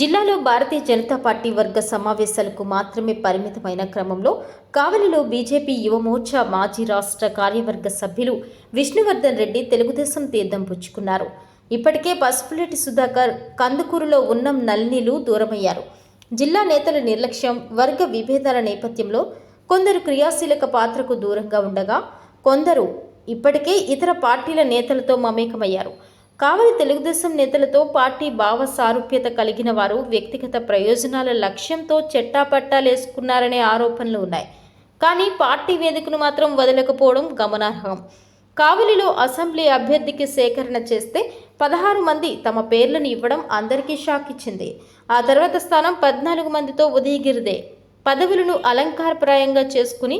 జిల్లాలో భారతీయ జనతా పార్టీ వర్గ సమావేశాలకు మాత్రమే పరిమితమైన క్రమంలో కావలిలో బీజేపీ యువమోర్చా మాజీ రాష్ట్ర కార్యవర్గ సభ్యులు విష్ణువర్ధన్ రెడ్డి తెలుగుదేశం తీర్థం పుచ్చుకున్నారు. ఇప్పటికే పసుపులేటి సుధాకర్ కందుకూరులో ఉన్నం నల్నీలు దూరమయ్యారు. జిల్లా నేతల నిర్లక్ష్యం వర్గ విభేదాల నేపథ్యంలో కొందరు క్రియాశీలక పాత్రకు దూరంగా ఉండగా కొందరు ఇప్పటికే ఇతర పార్టీల నేతలతో మమేకమయ్యారు. కావలి తెలుగుదేశం నేతలతో పార్టీ భావ సారూప్యత కలిగిన వారు వ్యక్తిగత ప్రయోజనాల లక్ష్యంతో చెట్టాపట్టాలేసుకున్నారనే ఆరోపణలు ఉన్నాయి. కానీ పార్టీ వేదికను మాత్రం వదలకపోవడం గమనార్హం. కావలిలో అసెంబ్లీ అభ్యర్థికి సేకరణ చేస్తే పదహారు మంది తమ పేర్లను ఇవ్వడం అందరికీ షాక్ ఇచ్చింది. ఆ తర్వాత స్థానం పద్నాలుగు మందితో ఉదయగిరిదే. పదవులను అలంకారప్రాయంగా చేసుకుని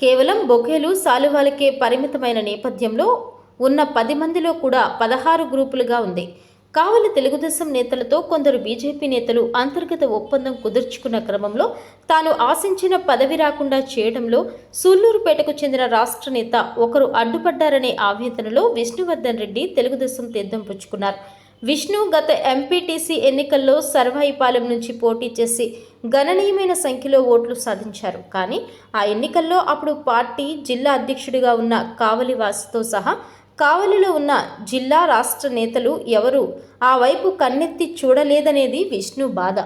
కేవలం బొకేలు సాలువాలకే పరిమితమైన నేపథ్యంలో ఉన్న పది మందిలో కూడా పదహారు గ్రూపులుగా ఉంది. కావలి తెలుగుదేశం నేతలతో కొందరు బీజేపీ నేతలు అంతర్గత ఒప్పందం కుదుర్చుకున్న క్రమంలో తాను ఆశించిన పదవి రాకుండా చేయడంలో సూళ్ళూరుపేటకు చెందిన రాష్ట్ర నేత ఒకరు అడ్డుపడ్డారనే ఆవేదనలో విష్ణువర్ధన్ రెడ్డి తెలుగుదేశం తీర్థం పుచ్చుకున్నారు. విష్ణు గత ఎంపీటీసీ ఎన్నికల్లో సర్వాయిపాలెం నుంచి పోటీ చేసి గణనీయమైన సంఖ్యలో ఓట్లు సాధించారు. కానీ ఆ ఎన్నికల్లో అప్పుడు పార్టీ జిల్లా అధ్యక్షుడిగా ఉన్న కావలి వాసుతో సహా కావలిలో ఉన్న జిల్లా రాష్ట్ర నేతలు ఎవరు? ఆ వైపు కన్నెత్తి చూడలేదనేది విష్ణు బాధ.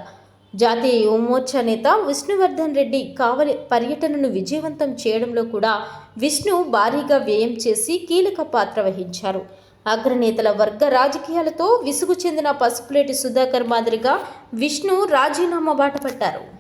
జాతీయ యువమోర్చా నేత విష్ణువర్ధన్ రెడ్డి కావలి పర్యటనను విజయవంతం చేయడంలో కూడా విష్ణు భారీగా వ్యయం చేసి కీలక పాత్ర వహించారు. అగ్రనేతల వర్గ రాజకీయాలతో విసుగు చెందిన పసుపులేటి సుధాకర్ మాదిరిగా విష్ణు రాజీనామా బాట పట్టారు.